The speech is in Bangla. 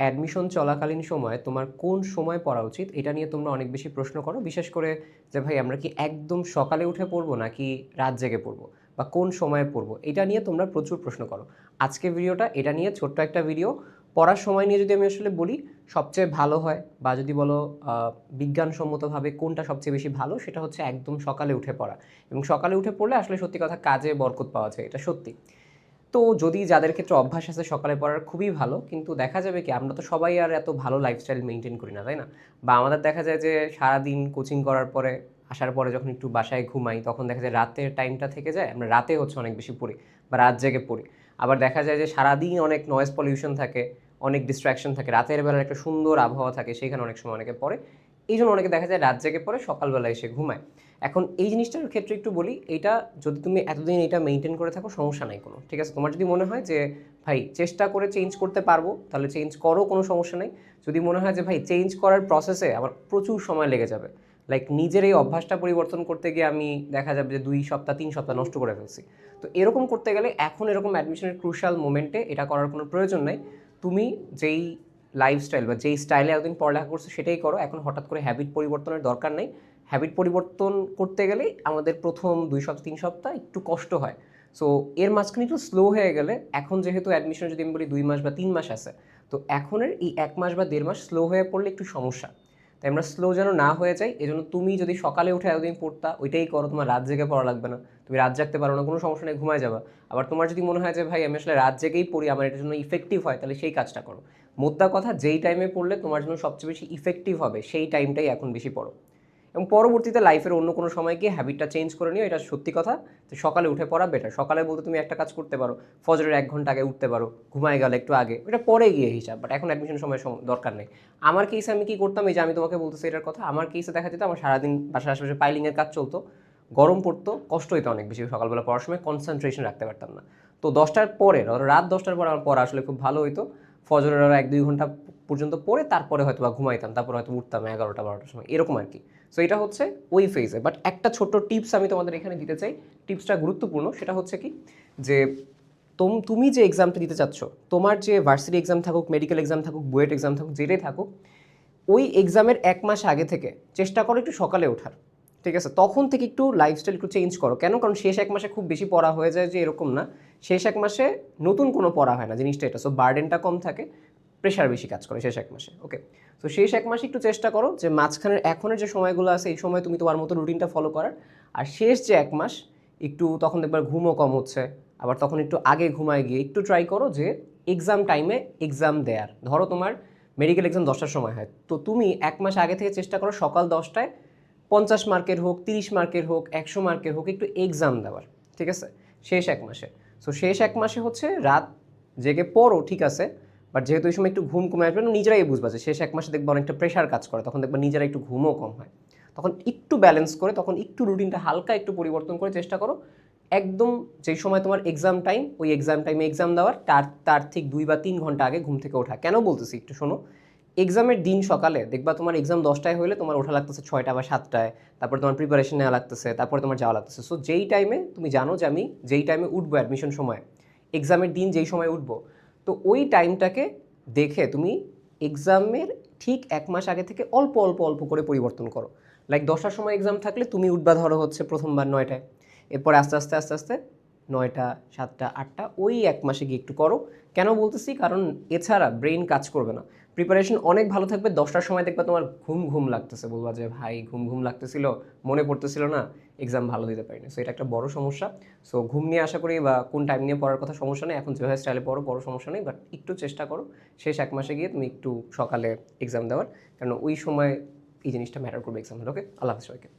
অ্যাডমিশন চলাকালীন সময় তোমার কোন সময় পড়া উচিত? এটা নিয়ে তোমরা অনেক বেশি প্রশ্ন করো। বিশেষ করে যে, ভাই, আমরা কি একদম সকালে উঠে পড়ব নাকি রাত জেগে পড়ব? বা কোন সময়ে পড়ব? এটা নিয়ে তোমরা প্রচুর প্রশ্ন করো। আজকে ভিডিওটা এটা নিয়ে ছোট্ট একটা ভিডিও। পড়ার সময় নিয়ে যদি আমি আসলে বলি, সবচেয়ে ভালো হয় বা যদি বলো বিজ্ঞানসম্মতভাবে কোনটা সবচেয়ে বেশি ভালো, সেটা হচ্ছে একদম সকালে উঠে পড়া। এবং সকালে উঠে পড়লে আসলে সত্যি কথা কাজে বরকত পাওয়া যায়, এটা সত্যি। তো যদি যাদের ক্ষেত্রে অভ্যাস আছে সকালে পড়ার, খুবই ভালো। কিন্তু দেখা যাবে কি, আমরা তো সবাই আর এত ভালো লাইফস্টাইল মেনটেন করি না, তাই না? বা আমাদের দেখা যায় যে সারাদিন কোচিং করার পরে, আসার পরে যখন একটু বাসায় ঘুমাই, তখন দেখা যায় রাতের টাইমটা থেকে যায়, আমরা রাতে হচ্ছে অনেক বেশি পড়ি বা রাত জেগে পড়ি। আবার দেখা যায় যে সারাদিন অনেক নয়েজ পলিউশন থাকে, অনেক ডিস্ট্রাকশন থাকে, রাতের বেলার একটা সুন্দর আবহাওয়া থাকে সেখানে অনেক সময় অনেকে পড়ে। এই জন্য অনেকে দেখা যায় রাত জেগে পড়ে সকালবেলা এসে ঘুমায়। এখন এই জিনিসটার ক্ষেত্রে একটু বলি, এটা যদি তুমি এতদিন এটা মেনটেন করে থাকো, সমস্যা নাই কোনো। ঠিক আছে? তোমার যদি মনে হয় যে, ভাই, চেষ্টা করে চেঞ্জ করতে পারব, তাহলে চেঞ্জ করো, কোনো সমস্যা নেই। যদি মনে হয় যে, ভাই চেঞ্জ করার প্রসেসে আমার প্রচুর সময় লেগে যাবে। লাইক নিজের এই অভ্যাসটা পরিবর্তন করতে গিয়ে আমি দেখা যাবে যে, দুই সপ্তাহ, তিন সপ্তাহ নষ্ট করে ফেলছি। তো এরকম করতে গেলে এখন এরকম অ্যাডমিশনের ক্রুশাল মোমেন্টে এটা করার কোনো প্রয়োজন নেই। তুমি যেই লাইফস্টাইল বা যেই স্টাইলে এতদিন পড়ালেখা করছ সেটাই করো। এখন হঠাৎ করে হ্যাবিট পরিবর্তনের দরকার নেই। হ্যাবিট পরিবর্তন করতে গেলে আমাদের প্রথম দুই সপ্তাহ, তিন সপ্তাহ একটু কষ্ট হয়। সো এর মাঝখানে একটু স্লো হয়ে গেলে এখন যেহেতু অ্যাডমিশন যদি আমি বলি দুই মাস বা তিন মাস আছে, তো এখনের এই এক মাস বা দেড় মাস স্লো হয়ে পড়লে একটু সমস্যা। তাই আমরা স্লো যেন না হয়ে যাই, এজন্য তুমি যদি সকালে উঠে এতদিন পড়তা, ওইটাই করো, তোমার রাত জেগে পড়া লাগবে না। তুমি রাত জাগতে পারো না, কোনো সমস্যা নেই, ঘুমায় যাবা। আবার তোমার যদি মনে হয় যে, ভাই, আমি আসলে রাত জেগেই পড়ি, আমার এটার জন্য ইফেক্টিভ হয়, তাহলে সেই কাজটা করো। মোদ্দা কথা, যেই টাইমে পড়লে তোমার জন্য সবচেয়ে বেশি ইফেক্টিভ হবে, সেই টাইমটাই এখন বেশি পড়ো। এবং পরবর্তীতে লাইফের অন্য কোনো সময় গিয়ে হ্যাবিটটা চেঞ্জ করে নিও, এটা সত্যি কথা। যে সকালে উঠে পড়া বেটার সকালে বলতে তুমি একটা কাজ করতে পারো, ফজরের এক ঘণ্টা আগে উঠতে পারো, ঘুমায় গেলে একটু আগে এটা পরে গিয়ে হিসাব বাট এখন অ্যাডমিশন সময় দরকার নেই। আমার কেসে আমি কি করতাম, এই যে আমি তোমাকে বলতেছি এটার কথা, আমার কেসে দেখা যেত আমার সারাদিন বাসার আশেপাশে পাইলিংয়ের কাজ চলতো। গরম পড়তো, কষ্ট হইতো অনেক বেশি। সকালবেলা পড়ার সময় কনসেন্ট্রেশন রাখতে পারতাম না। তো দশটার পরে রাত দশটার পরে আমার পড়া আসলে খুব ভালো হইতো। ফজরের আরও এক দুই ঘণ্টা পর্যন্ত পড়ে, তারপরে হয়তো বা ঘুমাইতাম, তারপরে হয়তো উঠতাম এগারোটা, বারোটার সময়, এরকম আর কি। সো এটা হচ্ছে ওই ফেজে বাট একটা ছোট্ট টিপস আমি তোমাদের এখানে দিতে চাই। টিপসটা গুরুত্বপূর্ণ, সেটা হচ্ছে কি? যে, তোম, তুমি যে এক্সামটা দিতে চাচ্ছ, তোমার যে ভার্সিটি এক্সাম থাকুক মেডিকেল এক্সাম থাকুক, বুয়েট এক্সাম থাকুক, যেটাই থাকুক, ওই এক্সামের এক মাস আগে থেকে চেষ্টা করো একটু সকালে ওঠার। ঠিক আছে? তখন থেকে একটু লাইফস্টাইল একটু চেঞ্জ করো। কেন? কারণ শেষ এক মাসে খুব বেশি পড়া হয়ে যায় যে এরকম না। শেষ এক মাসে নতুন কোনো পড়া হয় না জিনিসটা এটা। সো বার্ডেনটা কম থাকে প্রেশার বেশি কাজ করে শেষ এক মাসে ওকে তো শেষ এক মাসে একটু চেষ্টা করো যে মাঝখানের এখনের যে সময়গুলো আছে, এই সময় তুমি তোমার মতো রুটিনটা ফলো করার। আর শেষ যে এক মাস, একটু তখন দেখবার ঘুমও কম হচ্ছে। আবার তখন একটু আগে ঘুমায় গিয়ে একটু ট্রাই করো যে এক্সাম টাইমে এক্সাম দেয়ার। ধরো তোমার মেডিকেল এক্সাম দশটার সময় হয়। তো তুমি এক মাস আগে থেকে চেষ্টা করো সকাল দশটায় পঞ্চাশ মার্কের হোক, তিরিশ মার্কের হোক, একশো মার্কের হোক, একটু এক্সাম দেওয়ার, ঠিক আছে? শেষ এক মাসে। সো শেষ এক মাসে হচ্ছে রাত জেগে পড়ো, ঠিক আছে? বাট যেহেতু এই সময় একটু ঘুম কমে আসবে না, নিজেরাই বুঝবা যে শেষ এক মাসে দেখবা অনেকটা প্রেশার কাজ করে, তখন দেখবা নিজেরা একটু ঘুমও কম হয়। তখন একটু ব্যালেন্স করে, তখন একটু রুটিনটা হালকা একটু পরিবর্তন করে চেষ্টা করো। একদম যেই সময় তোমার এক্সাম টাইম ওই এক্সাম টাইমে এক্সাম দেওয়ার, তার তার ঠিক দুই বা তিন ঘণ্টা আগে ঘুম থেকে ওঠা। কেন বলতেছি? একটু শোনো। এক্সামের দিন সকালে দেখবা তোমার এক্সাম দশটায় হলে তোমার ওঠা লাগতেছে ছয়টা বা সাতটায়, তারপর তোমার প্রিপারেশন নেওয়া লাগতেছে, তারপরে তোমার যাওয়া লাগতেছে। সো যেই টাইমে তুমি জানো যে আমি যেই টাইমে উঠবো অ্যাডমিশন সময় এক্সামের দিন যেই সময় উঠবো, তো ওই টাইমটাকে দেখে তুমি এক্সামের ঠিক এক মাস আগে থেকে অল্প অল্প অল্প করে পরিবর্তন করো। লাইক দশটার সময় এক্সাম থাকলে তুমি উঠবা ধরো হচ্ছে প্রথমবার নয়টায়, এরপর আস্তে আস্তে আস্তে আস্তে নয়টা, সাতটা, আটটা, ওই এক মাসে গিয়ে একটু করো। কেন বলতেছি? কারণ এছাড়া ব্রেন কাজ করবে না। প্রিপারেশন অনেক ভালো থাকবে। দশটার সময় দেখবে তোমার ঘুম ঘুম লাগতেছে। বলবা যে, ভাই, ঘুম ঘুম লাগতেছিল, মনে পড়তেছিল না এক্সাম ভালো দিতে পারিনি। সো এটা একটা বড় সমস্যা। সো ঘুম নিয়ে আশা করি বা কোন টাইম নিয়ে পড়ার কথা সমস্যা নেই। এখন যেভাবে স্টাইলে পড়ো, বড় সমস্যা নেই। বাট একটু চেষ্টা করো। শেষ এক মাসে গিয়ে তুমি একটু সকালে এক্সাম দেওয়ার। কারণ ওই সময় এই জিনিসটা ম্যাটার করবে এক্সাম ওকে আল্লাহ সবাইকে।